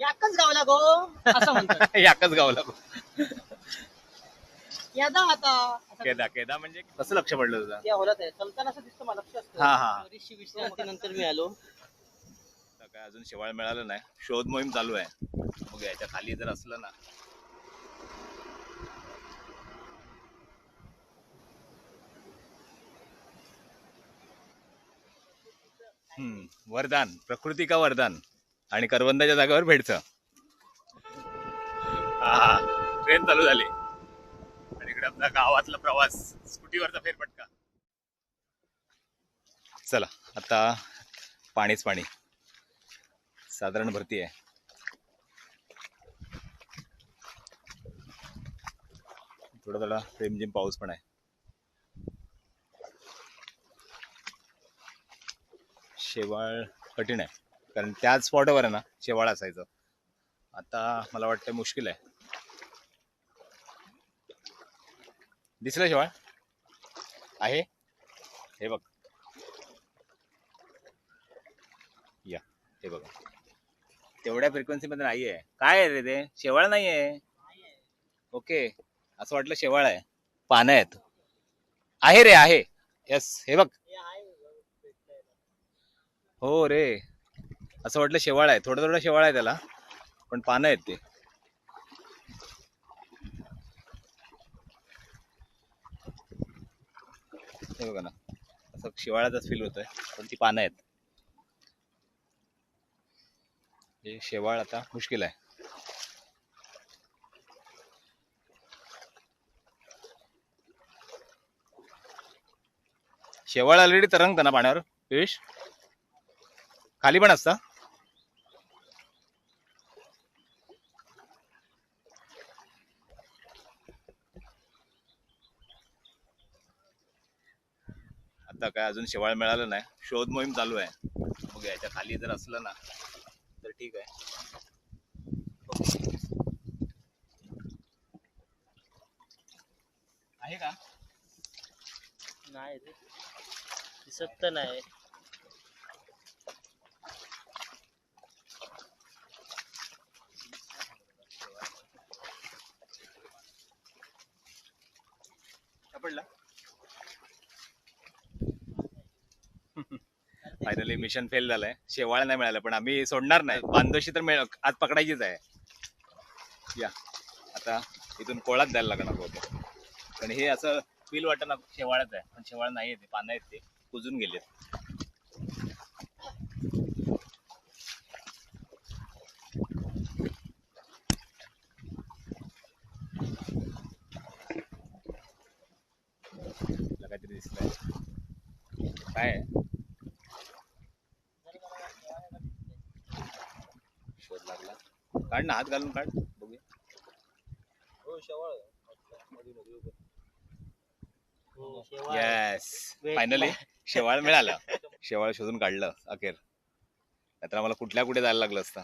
याकच गावला गो असं म्हणतात याकच गावला यादा आता? असं केदा केदा म्हणजे कसं लक्ष पडलं तुझं? त्या होलात आहे. चलताना असं दिसतं मला लक्ष असतं. हा, हा. बरीचशी विश्रांती नंतर मी आलो आता काय अजून शेवाळ मिळालं नाही. शोध मोहीम चालू आहे. बघूया याच्या खाली जर असलं ना. हम्म वरदान. प्रकृती का वरदान? आणि करवंदाच्या जागेवर भेटचं ट्रेन चालू झाली. आणि इकडे आपला गावातला प्रवास स्कूटीवरचा फेरपटका चला आता पाणीच पाणी. साधारण भरती आहे. थोडा थोडा रिमझिम पाऊस पण आहे. शेवाळ कठीण आहे. कारण त्याच स्पॉटवर आहे ना शेवाळ असायचं. आता मला वाटतं मुश्किल आहे. दिसलं शेवाळ? आहे? हे बघ. या हे बघा. तेवढ्या फ्रिक्वेन्सी मध्ये नाहीये काय आहे रे ते? शेवाळ नाहीये ओके. असं वाटलं शेवाळ आहे. पानं आहेत. आहे रे आहे. यस हे बघ. हो रे. असं वाटलं शेवाळ आहे. थोडं थोडं शेवाळ आहे त्याला पण पानं आहेत ते. हे बघा ना असं शेवाळाचाच फील होतोय पण ती पानं आहेत. हे शेवाळ आता मुश्किल आहे. शेवाळ ऑलरेडी तरंगतं ना पाण्यावर पियुष? खाली पण असतं? आता काय अजून शेवाळ मिळालं नाही. शोध मोहीम चालू आहे. बघूया याच्या खाली जर असलं ना तर ठीक आहे. आहे का? नाही रे. दिसत तर नाही. सापडला फायनली मिशन फेल झालंय. शेवाळ नाही मिळालं पण आम्ही सोडणार नाही. बांधोशी तर मिळ आज पकडायचीच आहे. या. आता इथून कोळात द्यायला लागणार बहुतेक पण हे असं फील वाटत ना शेवाळच आहे. पण शेवाळ नाही ते पानं आहेत ते. कुजून गेलेत तुला काहीतरी दिसतंय काय आहे? शोध लागला काढ ना हात घालून काढ. बघूया. हो शेवाळ हो शेवाळ येस. फायनली शेवाळ मिळालं. शेवाळ शोधून काढलं अखेर. नाहीतर आम्हाला कुठल्या कुठे जायला लागलं असतं.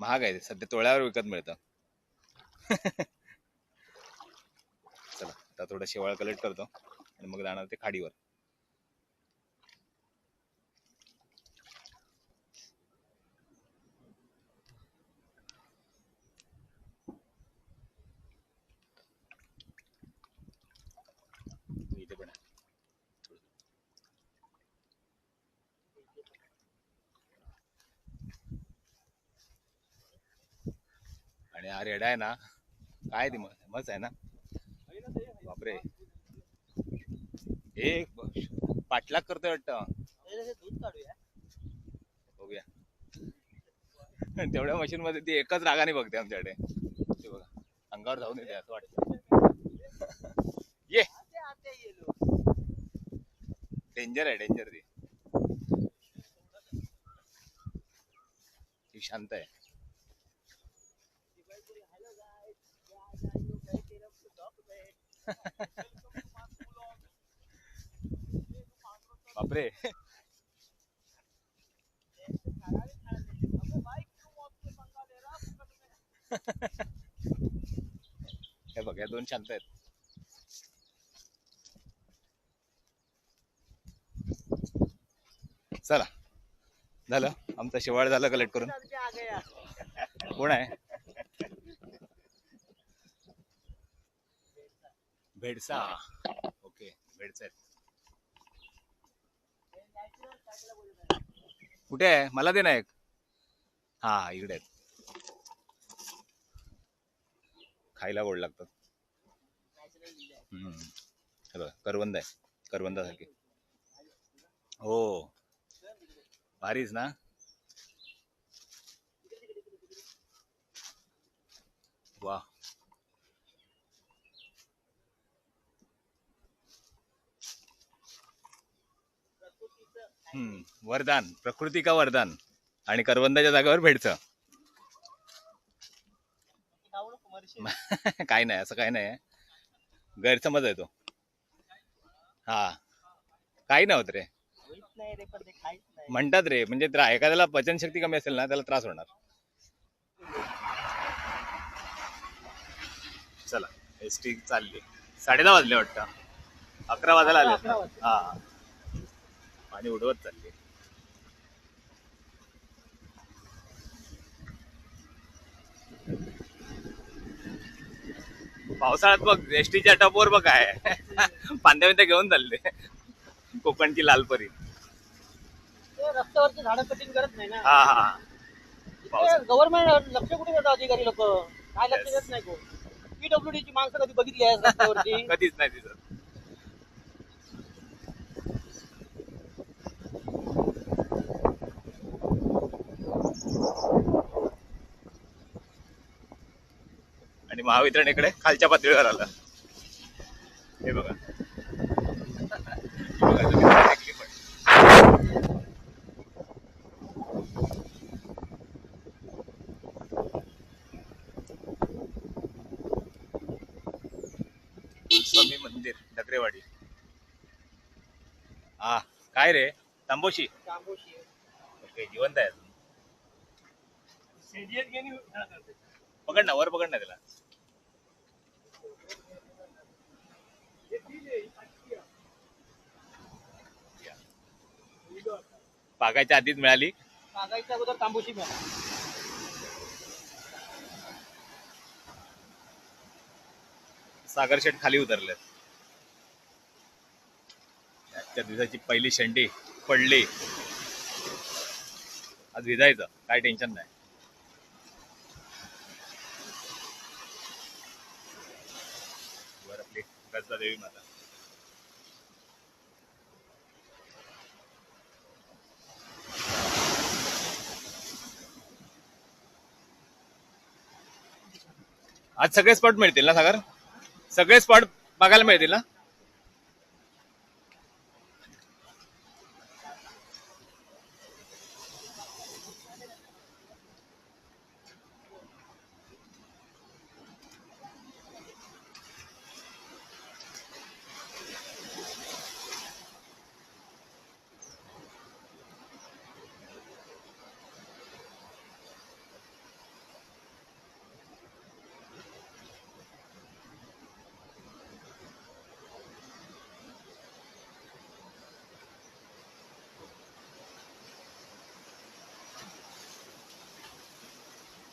महाग आहे ते. सध्या तोळ्यावर विकत मिळतं. थोडा शेवाळ कलेक्ट करतो. आणि मग जाणार ते खाडीवर. आणि हा रेडा आहे ना काय ती मच मस्त आहे ना? बापरे. एक पाठलाग करतोय वाटतं. बघूया. तेवढ्या मशीन मध्ये ती एकच रागाने बघते आमच्याकडे. ते बघा. अंगावर जाऊन येते असं वाटत. ये. डेंजर आहे डेंजर ती. ती शांत आहे. बापरे. हे बघ या दोन शांत आहेत. चला. झालं. आमचा शिवाळ झालं कलेक्ट करून. कोण आहे? भेडसा. ओके भेडसा कुठे आहे? मला दे ना एक. हा इकडे खायला गोड लागतात. हम्म. हे बघा करवंद आहे. करवंदासारखी. हो. भारीच ना? वा वरदान प्रकृती का वरदान? आणि करवंदाच्या जागेवर भेडचं काय नाही असं काय नाही. गैरसमज आहे तो. हा. काही नाही होत रे. म्हणतात रे म्हणजे त्रा- एखाद्याला पचनशक्ती कमी असेल ना त्याला त्रास होणार. चला एस टी चालली. साडे दहा वाजले वाटतं. अकरा वाजायला आले. हा. पाणी उडवत चालली. पावसाळ्यात बघ एस टीच्या टपवर बघ काय. पांद्या बिंद्या घेऊन चालले. कोकणची लालपरी रस्त्यावरची झाडं कटिंग करत नाही ना. हा हा. गव्हर्नमेंट लक्ष कुठे देतात अधिकारी लोक? काय लक्ष. देत नाही पीडब्ल्यूडी ची माणसं कधी बघितली आहे कधीच नाही दिसत. आणि महावितरण इकडे खालच्या पातळीवर आलं. हे बघा. स्वामी मंदिर डकरेवाडी हा काय रे? तांबोशी. तांबोशी. ओके जिवंत आहे अजून. शेडियत गेली पकड ना वर पकड ना त्याला. पाकाच्या आधीच मिळाली. मागायच्या अगोदर तांबोशी मिळाली. सागर शेठ खाली उतरले आजच्या दिवसाची पहिली शेंडी पडली. आज विजायचं काय टेन्शन नाही वर आपली गजदा देवी माता. आज सगळे स्पॉट मिळतील ना सागर? सगळे स्पॉट बघायला मिळतील ना?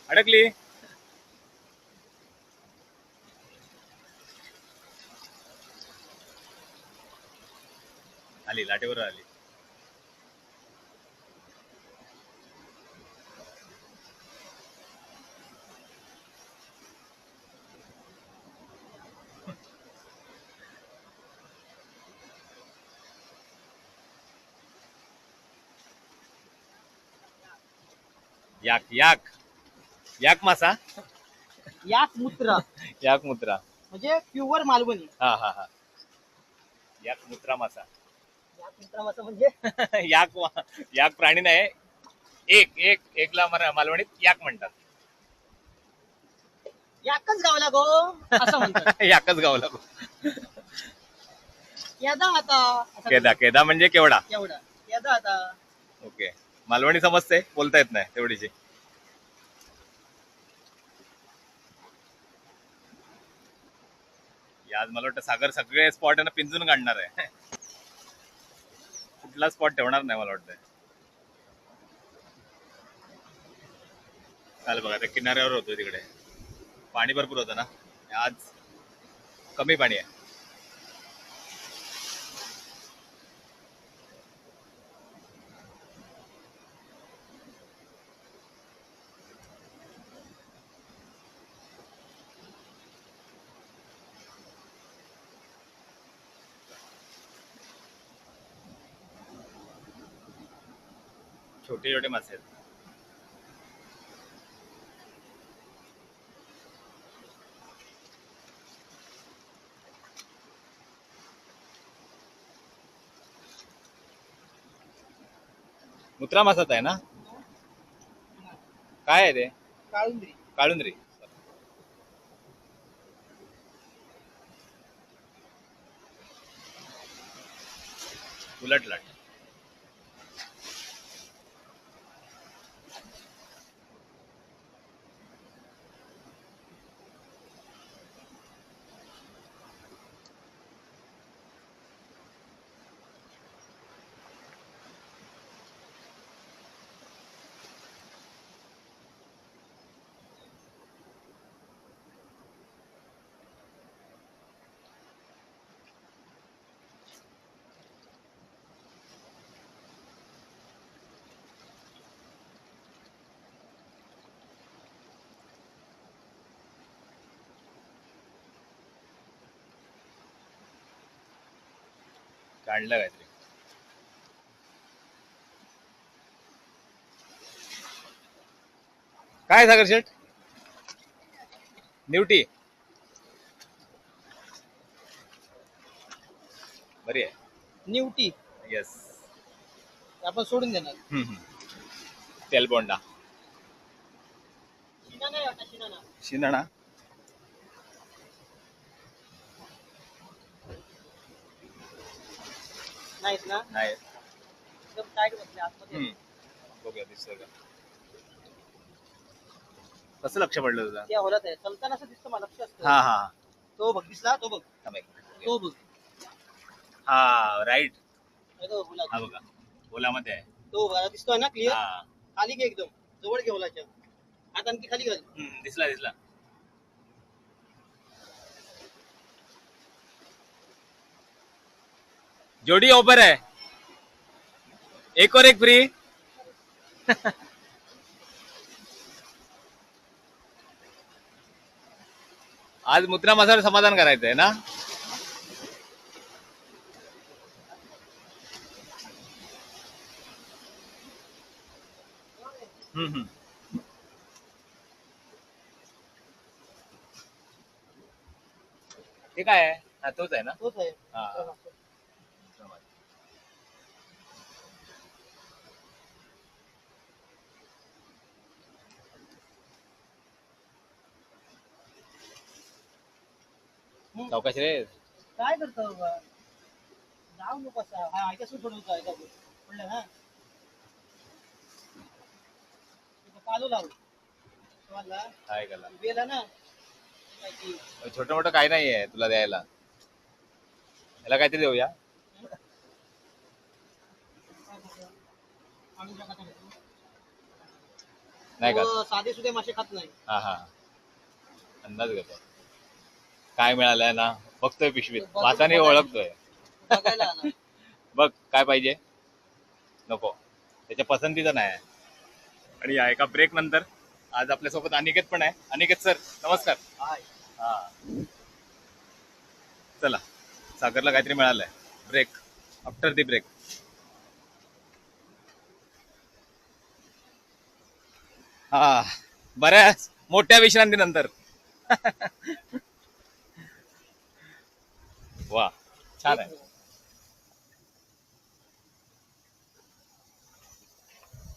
अडकली. आली लाटेवर आली. याक याक. याक मासा. याक मूत्र. याक मुत्रा. म्हणजे प्युअर मालवणी. हा हा हा. याक मुत्रा मासा. याक मूत्र मासा म्हणजे? याक वा- याक प्राणी नाही. एक एक एकला मरा- मालवणीत याक म्हणतात. याकच गावला गो असं म्हणतात. याकच गावला यादा आता असं केदा केदा म्हणजे केवढा? एवढा यादा आता. ओके. मालवणी समजते बोलता येत नाही तेवढीची आज मला वाटतं सागर सगळे स्पॉट यांना पिंजून काढणार आहे. कुठला स्पॉट ठेवणार नाही मला वाटतं काल बघा त्या किनाऱ्यावर होतो तिकडे. पाणी भरपूर होतं ना? आज कमी पाणी आहे. छोटे छोटे मासे आहेत. मुत्रा मासाच आहे ना? काय आहे ते? काळुंद्री. काळुंद्री. उलटलाट. काढलं काहीतरी. काय सागर शेठ? न्यूटी बरी आहे. निवटी. येस आपण सोडून देणार. तेलबोंडा. शिना नाही वाटत शिना ना शिंदणा नाहीत ना? नाही एकदम टाईट बसले आतमध्ये. हम्म. बघूया दिसतोय का? कसं लक्ष पडलं तुझं? आहे. चलताना असं दिसतं मला लक्ष असतं. हा हा. तो बघ दिसला तो बघ. थांब एक मिनिट. तो बघ. हा राईट आहे तो. हा बघा. ओलामध्ये आहे. तो बघा दिसतोय ना क्लिअर हा. खाली घे एकदम. जवळ घे होलाच्या. आता आणखी खाली घाल. हम्म, दिसला दिसला. जोडी ऑफ़र आहे एक और एक फ्री आज मुद्रा मसाला समाधान करायचं आहे ना? हम्म ते आहे? हा तोच आहे ना? तोच आहे. हा. चौकशी रे. काय करतो बाबा? जाऊ नको असा. हा ऐकासून सोडवतो ऐका म्हणलं ना? इथं पालो लावू. तुम्हाला? काय कला बेला ना? काय की, छोटं मोठं काही नाही आहे तुला द्यायला. याला काहीतरी देऊया. काय करतो? आम्ही जगात आहे. नाही का तो साधे सुधे मासे खात नाही. हा हा. अंदाज घेतो. काय मिळालंय ना बघतोय पिशवीत. वासाने ओळखतोय. बघ काय पाहिजे? नको. त्याच्या पसंतीचं नाही. आहे आणि या एका ब्रेक नंतर आज आपल्यासोबत अनिकेत पण आहे. अनिकेत सर नमस्कार. हा. चला सागरला काहीतरी मिळालंय. ब्रेक आफ्टर दी ब्रेक हा. बऱ्याच मोठ्या विश्रांतीनंतर. वा छान आहे.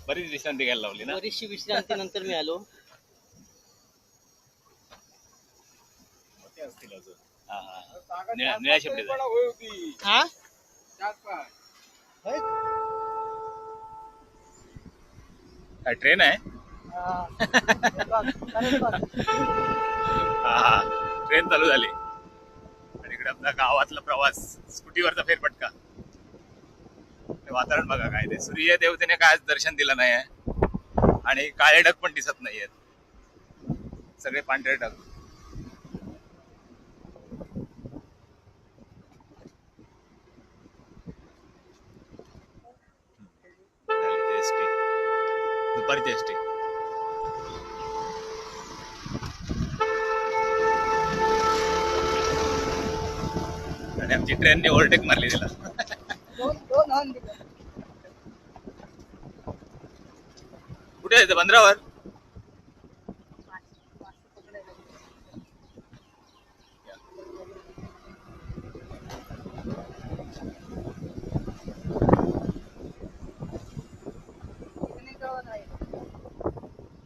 बरीच विश्रांती घ्यायला लावली ना? बरीचशी विश्रांती नंतर मी आलो मोठे असतील अजून. हा, हा. निळ्या निळ्या शेपटीचा हा? काय ट्रेन आहे? हा. हा ट्रेन चालू झाली. इकडे आपला गावातला प्रवास स्कूटीवरचा फेरफटका. वातावरण बघा काय ते. सूर्य देवतेने काय आज दर्शन दिलं नाही आहे. आणि काळे ढग पण दिसत नाहीयेत. सगळे पांढरे ढग. एस टी दुपारची टी आणि आमची ट्रेनने ओव्हरटेक मारली तिला दोन दोन हॉर्न दिले कुठे आहे ते बंदरावर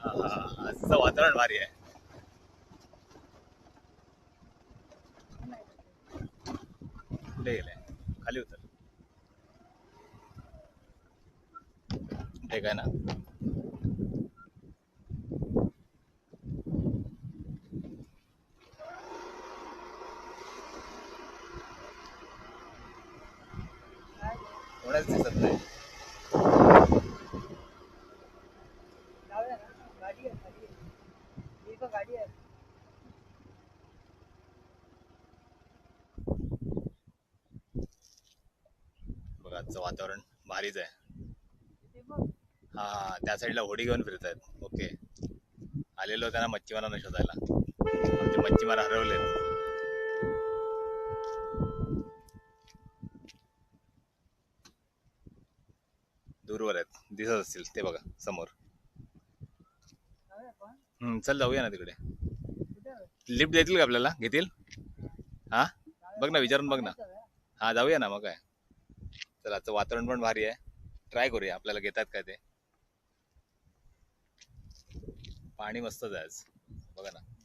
हा, हा, आजचं वातावरण भारी आहे कुठे गेलाय खाली उतर ठीक आहे ना कोणाच दिसत नाही. बघा आजचं वातावरण भारीच आहे. हा हा त्या साईडला होडी घेऊन फिरत आहेत ओके. आलेलो त्यांना मच्छीमारांना शोधायला. आमचे मच्छीमार हरवलेत. दिसत असतील ते बघा समोर. हम्म, चल जाऊया ना तिकडे. लिफ्ट देतील का आपल्याला? घेतील? हा? बघ ना विचारून बघ ना. हा जाऊया ना मग काय. चला आजचं वातावरण पण भारी आहे. ट्राय करूया आपल्याला घेतात काय ते? पाणी मस्तच आहे आज. बघा ना.